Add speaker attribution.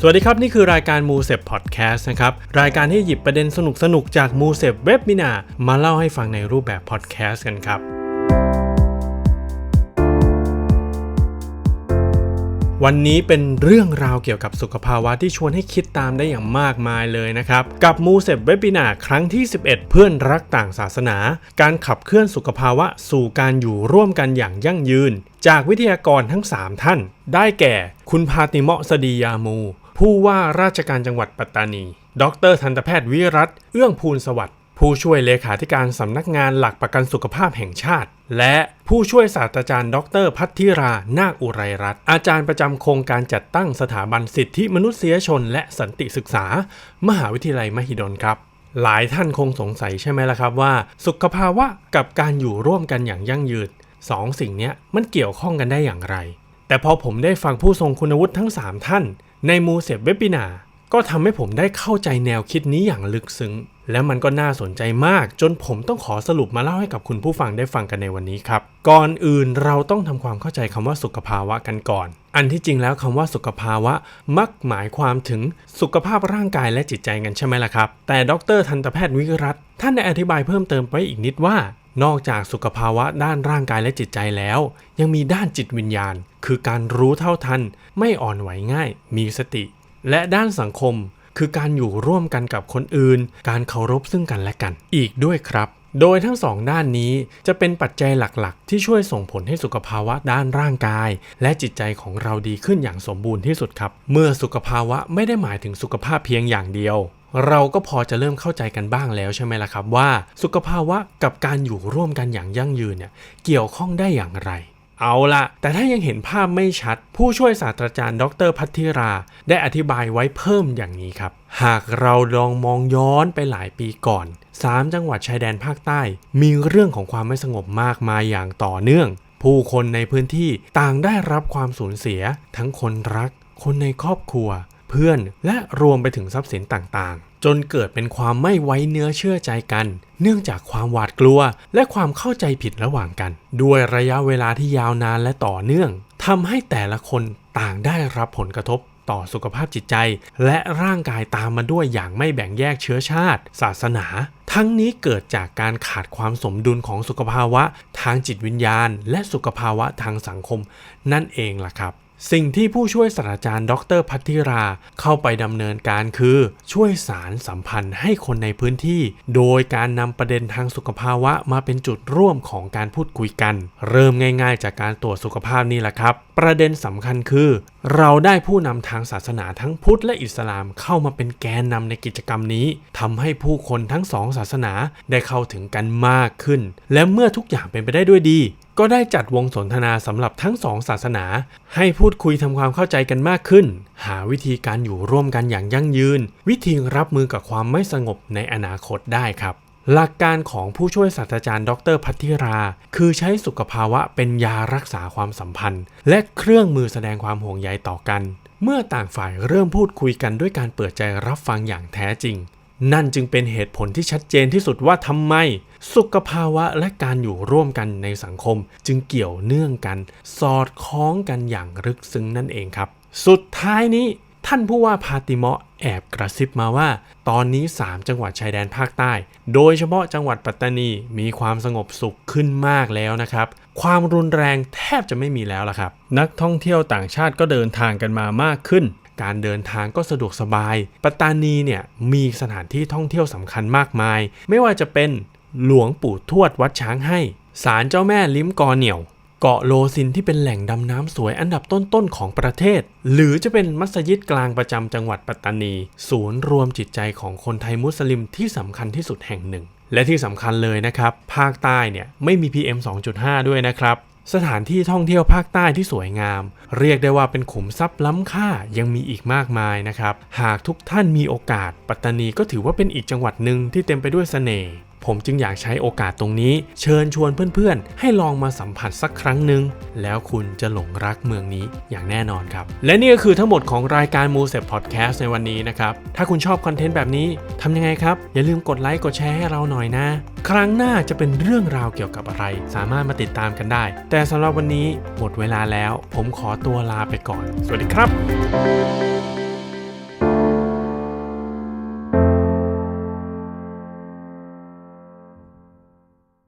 Speaker 1: สวัสดีครับ นี่คือรายการมูเซ p พอดแคสต์นะครับ รายการที่หยิบประเด็นสนุกๆจากมูเซ p เว็บมินามาเล่าให้ฟังในรูปแบบพอดแคสต์กันครับ วันนี้เป็นเรื่องราวเกี่ยวกับสุขภาวะที่ชวนให้คิดตามได้อย่างมากมายเลยนะครับ กับมูเซ p เว็บ i นาครั้งที่ 11 เพื่อนรักต่างศาสนา การขับเคลื่อนสุขภาวะสู่การอยู่ร่วมกันอย่างยั่งยืน จากวิทยากรทั้ง 3 ท่าน ได้แก่คุณพาติเมาะสดียามู ผู้ว่าราชการจังหวัดปัตตานี ดรทันตแพทย์วิรัตเอื้องภูลสวัสดิ์ผู้ช่วยเลขาธิการสำนักงานหลักประกันสุขภาพแห่งชาติ และผู้ช่วยศาสตราจารย์ ดรพัทธิรา นาคอุไรรัตน์อาจารย์ประจำโครงการจัดตั้งสถาบันสิทธิมนุษยชน และสันติศึกษา มหาวิทยาลัยมหิดลครับ หลายท่านคงสงสัยใช่ไหมล่ะครับว่า สุขภาวะกับการอยู่ร่วมกันอย่างยั่งยืนสองสิ่งนี้มันเกี่ยวข้องกันได้อย่างไร แต่พอผมได้ฟังผู้ทรงคุณวุฒิทั้ง 3 ท่าน ในมูเซบเว็บ i นาก็ทำให้ผมได้เข้าใจแนวคิดนี้อย่างลึกซึ้ง และมันก็น่าสนใจมาก จนผมต้องขอสรุปมาเล่าให้กับคุณผู้ฟังได้ฟังกันในวันนี้ครับ ก่อนอื่นเราต้องทำความเข้าใจคำว่าสุขภาวะกันก่อน อันที่จริงแล้วคำว่าสุขภาวะ มักหมายความถึงสุขภาพร่างกายและจิตใจกันใช่ไหมล่ะครับ แต่ดรทันตแพทย์วิรัตท่านได้อธิบายเพิ่มเติมไปอีกนิดว่า นอกจากสุขภาวะด้านร่างกายและจิตใจแล้ว ยังมีด้านจิตวิญญาณ คือการรู้เท่าทัน ไม่อ่อนไหวง่าย มีสติ และด้านสังคม คือการอยู่ร่วมกันกับคนอื่น การเคารพซึ่งกันและกัน อีกด้วยครับ โดยทั้งสองด้านนี้จะเป็นปัจจัยหลักๆ ที่ช่วยส่งผลให้สุขภาวะด้านร่างกาย และจิตใจของเราดีขึ้นอย่างสมบูรณ์ที่สุดครับ เมื่อสุขภาวะไม่ได้หมายถึงสุขภาพเพียงอย่างเดียว เราก็พอจะเริ่มเข้าใจกันบ้างแล้วใช่ไหมล่ะครับว่าสุขภาวะกับการอยู่ร่วมกันอย่างยั่งยืนเนี่ยเกี่ยวข้องได้อย่างไร เอาละแต่ถ้ายังเห็นภาพไม่ชัด ผู้ช่วยศาสตราจารย์ดรพัทธิรา ได้อธิบายไว้เพิ่มอย่างนี้ครับ หากเราลองมองย้อนไปหลายปีก่อน 3 จังหวัดชายแดนภาคใต้ มีเรื่องของความไม่สงบมากมายอย่างต่อเนื่อง ผู้คนในพื้นที่ต่างได้รับความสูญเสีย ทั้งคนรัก คนในครอบครัว เพื่อน และรวมไปถึงทรัพย์สินต่างๆ จนเกิดเป็นความไม่ไว้เนื้อเชื่อใจกัน เนื่องจากความหวาดกลัว และความเข้าใจผิดระหว่างกัน ด้วยระยะเวลาที่ยาวนานและต่อเนื่องทำให้แต่ละคนต่างได้รับผลกระทบต่อสุขภาพจิตใจ และร่างกายตามมาด้วยอย่างไม่แบ่งแยกเชื้อชาติ ศาสนา ทั้งนี้เกิดจากการขาดความสมดุลของสุขภาวะ ทางจิตวิญญาณ และสุขภาวะทางสังคม นั่นเองล่ะครับ สิ่งที่ผู้ช่วยศาสตราจารย์ ดรพัทธิราเข้าไปดำเนินการคือ ช่วยสารสัมพันธ์ให้คนในพื้นที่ โดยการนำประเด็นทางสุขภาวะมาเป็นจุดร่วมของการพูดคุยกัน เริ่มง่าย ๆ จากการตรวจสุขภาพนี่แหละครับ ประเด็นสำคัญคือ เราได้ผู้นำทางศาสนาทั้งพุทธและอิสลามเข้ามาเป็นแกนนำในกิจกรรมนี้ทำให้ผู้คนทั้งสองศาสนาได้เข้าถึงกันมากขึ้น และเมื่อทุกอย่างเป็นไปได้ด้วยดี ก็ได้จัดวงสนทนาสำหรับทั้งสองศาสนา ให้พูดคุยทำความเข้าใจกันมากขึ้น หาวิธีการอยู่ร่วมกันอย่างยั่งยืน วิธีรับมือกับความไม่สงบในอนาคตได้ครับ หลักการของผู้ช่วยศาสตราจารย์ ดรพัทธิรา คือใช้สุขภาวะเป็นยารักษาความสัมพันธ์ และเครื่องมือแสดงความห่วงใยต่อกัน เมื่อต่างฝ่ายเริ่มพูดคุยกันด้วยการเปิดใจรับฟังอย่างแท้จริง นั่นจึงเป็นเหตุผลที่ชัดเจนที่สุดว่าทำไม สุขภาวะและการอยู่ร่วมกันในสังคม จึงเกี่ยวเนื่องกัน สอดคล้องกันอย่างลึกซึ้งนั่นเองครับ สุดท้ายนี้ท่านผู้ว่าพาติเมาะแอบกระซิบมาว่า ตอนนี้ 3 จังหวัดชายแดนภาคใต้ โดยเฉพาะจังหวัดปัตตานีมีความสงบสุขขึ้นมากแล้วนะครับ ความรุนแรงแทบจะไม่มีแล้วล่ะครับ นักท่องเที่ยวต่างชาติก็เดินทางกันมามากขึ้น การเดินทางก็สะดวกสบาย ปัตตานีเนี่ยมีสถานที่ท่องเที่ยวสำคัญมากมาย ไม่ว่าจะเป็นหลวงปู่ทวดวัดช้างให้ศาลเจ้าแม่ลิ้มกอเหนี่ยว เกาะโลซินที่เป็นแหล่งดำน้ำสวยอันดับต้นๆของประเทศ หรือจะเป็นมัสยิดกลางประจำจังหวัดปัตตานี ศูนย์รวมจิตใจของคนไทยมุสลิมที่สำคัญที่สุดแห่งหนึ่ง และที่สำคัญเลยนะครับ ภาคใต้เนี่ยไม่มี PM 2.5 ด้วยนะครับ สถานที่ท่องเที่ยวภาคใต้ที่สวยงาม เรียกได้ว่าเป็นขุมทรัพย์ล้ำค่ายังมีอีกมากมายนะครับ หากทุกท่านมีโอกาส ปัตตานีก็ถือว่าเป็นอีกจังหวัดหนึ่งที่เต็มไปด้วยเสน่ห์ ผมจึงอยากใช้โอกาสตรงนี้ เชิญชวนเพื่อนๆ ให้ลองมาสัมผัสสักครั้งหนึ่งแล้วคุณจะหลงรักเมืองนี้อย่างแน่นอนครับ และนี่ก็คือทั้งหมดของรายการมูเซ p พอดแคสต์ในวันนี้นะครับ ถ้าคุณชอบคอนเทนต์แบบนี้ทำยังไงครับ อย่าลืมกดไลค์กดแชร์ให้เราหน่อยนะ ครั้งหน้าจะเป็นเรื่องราวเกี่ยวกับอะไร สามารถมาติดตามกันได้ แต่สำหรับวันนี้หมดเวลาแล้ว ผมขอตัวลาไปก่อน สวัสดีครับ